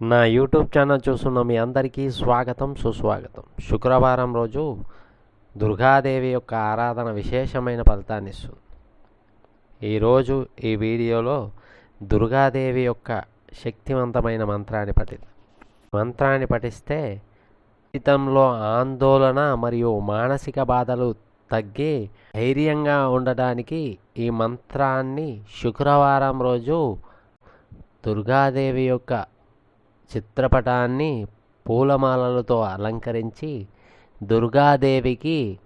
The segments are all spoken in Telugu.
నా యూట్యూబ్ ఛానల్ చూస్తున్న మీ అందరికీ స్వాగతం సుస్వాగతం. శుక్రవారం రోజు దుర్గాదేవి యొక్క ఆరాధన విశేషమైన ఫలితాన్ని ఇస్తుంది. ఈరోజు ఈ వీడియోలో దుర్గాదేవి యొక్క శక్తివంతమైన మంత్రాన్ని పఠిద్దాం. మంత్రాన్ని పఠిస్తే జీవితంలో ఆందోళన మరియు మానసిక బాధలు తగ్గి ధైర్యంగా ఉండడానికి ఈ మంత్రాన్ని శుక్రవారం రోజు దుర్గాదేవి యొక్క చిత్రపటాన్ని పూలమాలలతో అలంకరించి దుర్గాదేవికి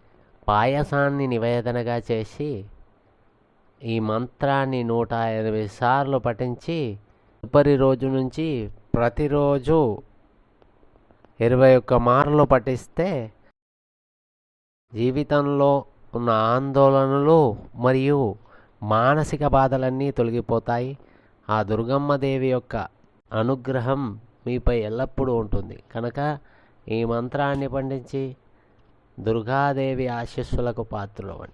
పాయసాన్ని నివేదనగా చేసి ఈ మంత్రాన్ని నూట ఎనభై సార్లు పఠించి తదుపరి రోజు నుంచి ప్రతిరోజు ఇరవై ఒక్క మార్లు పఠిస్తే జీవితంలో ఉన్న ఆందోళనలు మరియు మానసిక బాధలన్నీ తొలగిపోతాయి. ఆ దుర్గమ్మ దేవి యొక్క అనుగ్రహం మీపై ఎల్లప్పుడూ ఉంటుంది. కనుక ఈ మంత్రాన్ని పండించి దుర్గాదేవి ఆశీస్సులకు పాత్రులవండి.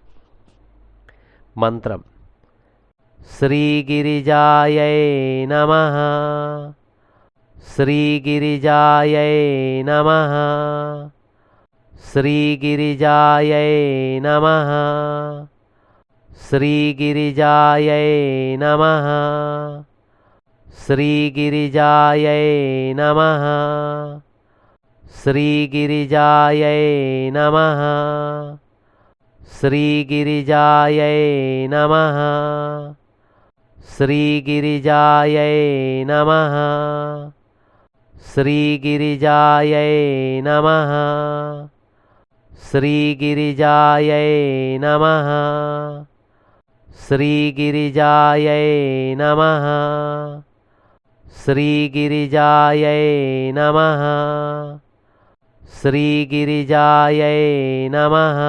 మంత్రం. శ్రీగిరిజాయై నమ. శ్రీగిరిజాయై నమ. శ్రీగిరిజాయై నమ. శ్రీగిరిజాయై నమ. श्रीगिरिजायै नमः। श्रीगिरिजायै नमः। श्रीगिरिजायै नमः। श्रीगिरिजायै नमः। श्रीगिरिजायै नमः। श्रीगिरिजायै नमः। श्रीगिरिजायै नमः। श्रीगिरिजायै नमः श्रीगिरिजायै नमः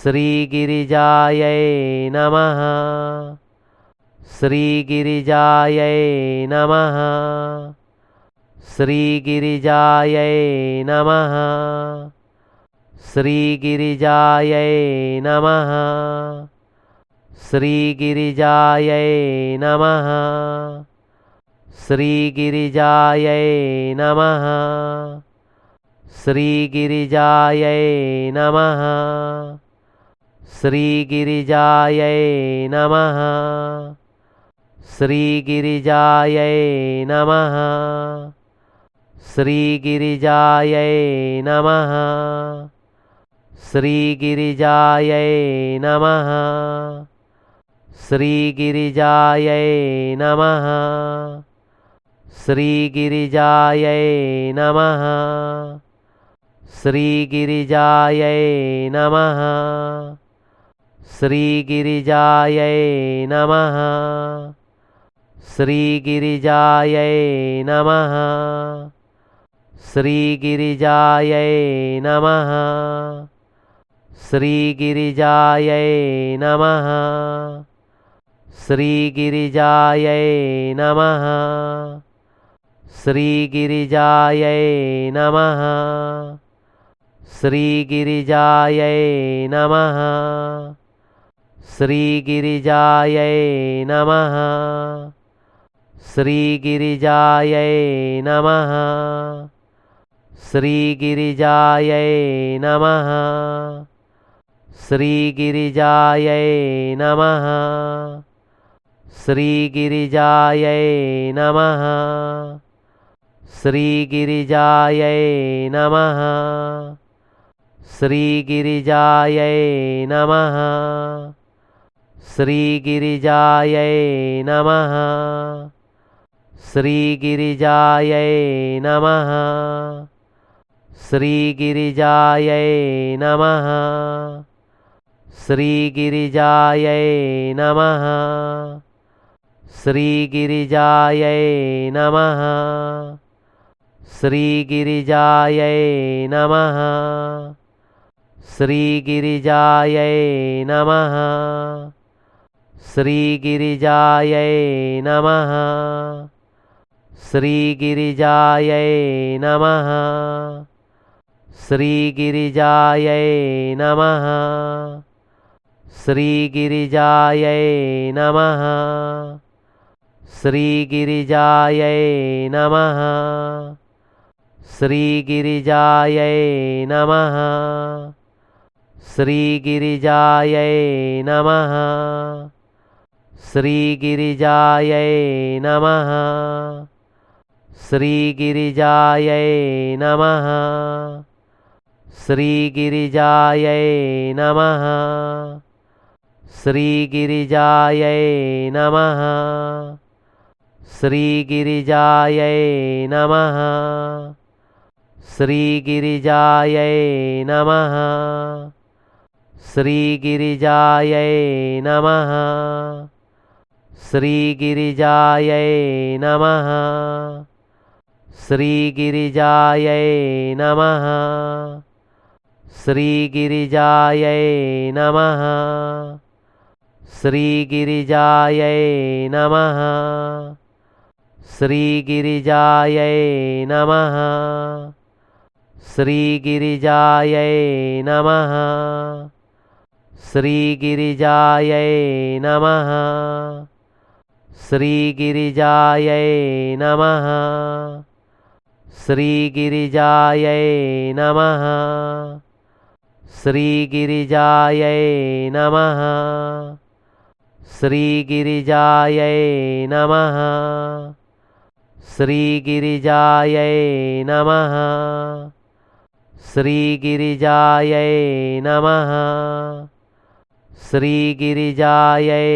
श्रीगिरिजायै नमः श्रीगिरिजायै नमः श्रीगिरिजायै नमः श्रीगिरिजायै नमः श्रीगिरिजायै नमः श्रीगिरिजायै नमः श्रीगिरिजायै नमः श्रीगिरिजायै नमः श्रीगिरिजायै नमः श्रीगिरिजायै नमः श्रीगिरिजायै नमः श्रीगिरिजायै नमः श्रीगिरिजायै नमः श्रीगिरिजायै नमः श्रीगिरिजायै नमः श्रीगिरिजायै नमः श्रीगिरिजायै नमः श्रीगिरिजायै नमः श्रीगिरिजायै नमः श्रीगिरिजायै नमः। श्रीगिरिजायै नमः। श्रीगिरिजायै नमः। श्रीगिरिजायै नमः। श्रीगिरिजायै नमः। श्रीगिरिजायै नमः। श्रीगिरिजायै नमः। శ్రీగిరిజాయై నమ. శ్రీగిరిజాయై నమ. శ్రీగిరిజాయై నమ. శ్రీగిరిజాయై నమ. శ్రీగిరిజాయై నమ. శ్రీగిరిజాయై నమ. శ్రీగిరిజాయై నమ. श्रीगिरिजायै नमः। श्रीगिरिजायै नमः। श्रीगिरिजायै नमः। श्रीगिरिजायै नमः। श्रीगिरिजायै नमः। श्रीगिरिजायै नमः। श्रीगिरिजायै नमः। శ్రీగిరిజాయై నమ. శ్రీగిరిజాయై నమ. శ్రీగిరిజాయై నమ. శ్రీగిరిజాయై నమ. శ్రీగిరిజాయై నమ. శ్రీగిరిజాయై నమ. శ్రీగిరిజాయై నమ. श्रीगिरिजायै नमः श्रीगिरिजायै नमः श्रीगिरिजायै नमः श्रीगिरिजायै नमः श्रीगिरिजायै नमः श्रीगिरिजायै नमः श्रीगिरिजायै नमः श्रीगिरिजायै नमः श्रीगिरिजायै नमः श्रीगिरिजायै नमः श्रीगिरिजायै नमः श्रीगिरिजायै नमः श्रीगिरिजायै नमः श्रीगिरिजायै नमः श्रीगिरिजायै नमः। श्रीगिरिजायै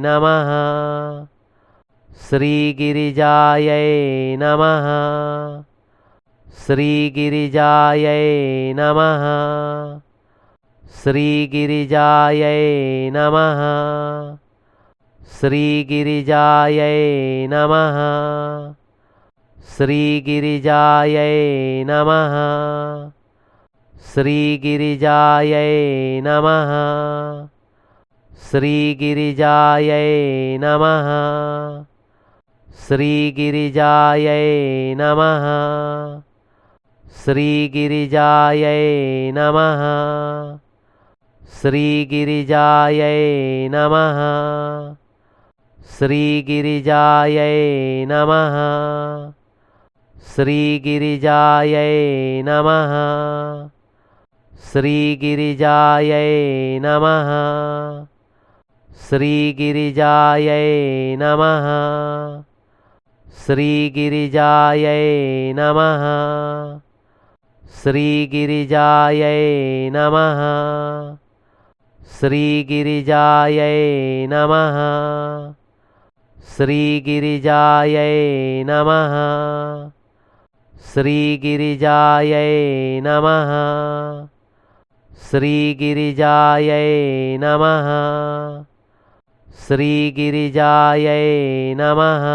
नमः। श्रीगिरिजायै नमः। श्रीगिरिजायै नमः। श्रीगिरिजायै नमः। श्रीगिरिजायै नमः। श्रीगिरिजायै नमः శ్రీగిరిజాయై నమ. శ్రీగిరిజాయై నమ. శ్రీగిరిజాయై నమ. శ్రీగిరిజాయై నమ. శ్రీగిరిజాయై నమ. శ్రీగిరిజాయై నమ. శ్రీగిరిజాయై నమ. श्रीगिरिजायै नमः। श्रीगिरिजायै नमः। श्रीगिरिजायै नमः। श्रीगिरिजायै नमः। श्रीगिरिजायै नमः। श्रीगिरिजायै नमः। श्रीगिरिजायै नमः। श्रीगिरिजायै नमः। श्रीगिरिजायै नमः